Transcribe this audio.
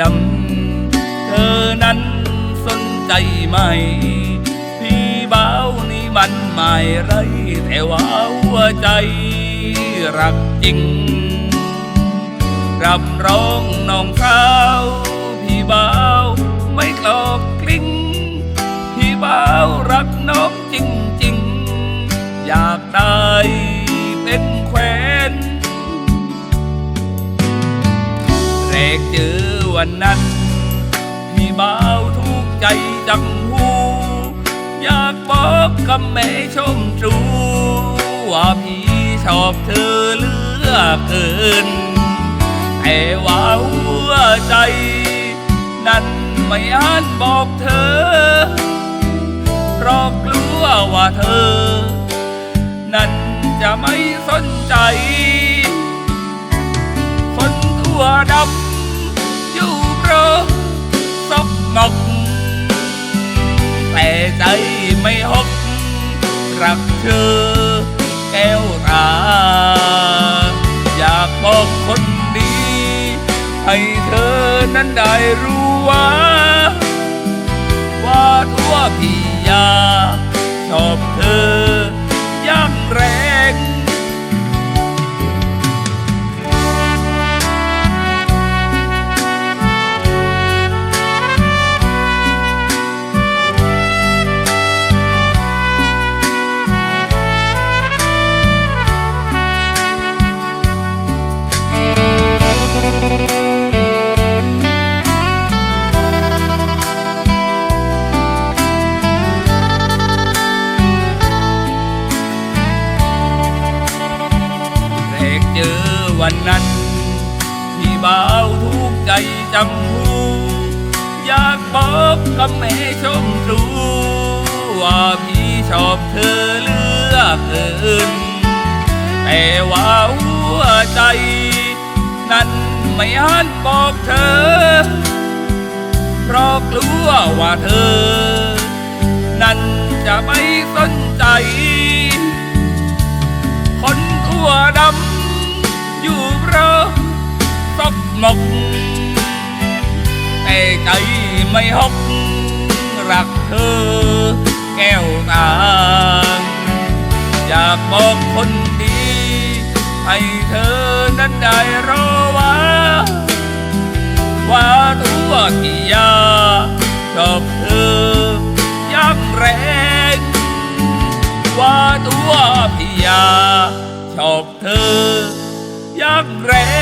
ดำ เธอนั้นสนใจไหม พี่บ่าวนี่มันไม่ไรแต่ว่าหัวใจรักจริง รับร้องน้องสาวพี่บ่าวไม่กลอกกลิ้ง พี่บ่าวรักน้องจริงๆอยากได้เป็นแควนแรกเจอ วันนั้น พี่บ่าวทุกใจจังหู อยากบอกกับแม่ชมตรูว่าพี่ชอบเธอเหลือเกิน แต่ว่าหัวใจ นั้นไม่อาจบอกเธอ เพราะกลัวว่าเธอ นั้นจะไม่สนใจ คนทั่วดำ ก แต่ใจไม่หก รักเธอแก้วตาอยากบอกคนดี ให้เธอนั้นได้รู้ว่า ว่าทั่วพี่ยา จอวันนั้น พี่บ่าวทุกใจจังหูอยากบอกกับแม่ชมรู้ ว่าพี่ชอบเธอเลือเกินแต่ว่าหัวใจ นั้นไม่อาจบอกเธอ เพราะกลัวว่าเธอ นั้นจะไม่สนใจ คนทั่วดำ ราะซอกหมกแต่ใจไม่หกรักเธอแก้วตาอยากบอกคนดี ให้เธอนั้นได้รอว่า ว่าทั่วกิยาชอบเธออยังแรง ว่าตัวพี่ยาชอบเธอ รักแร้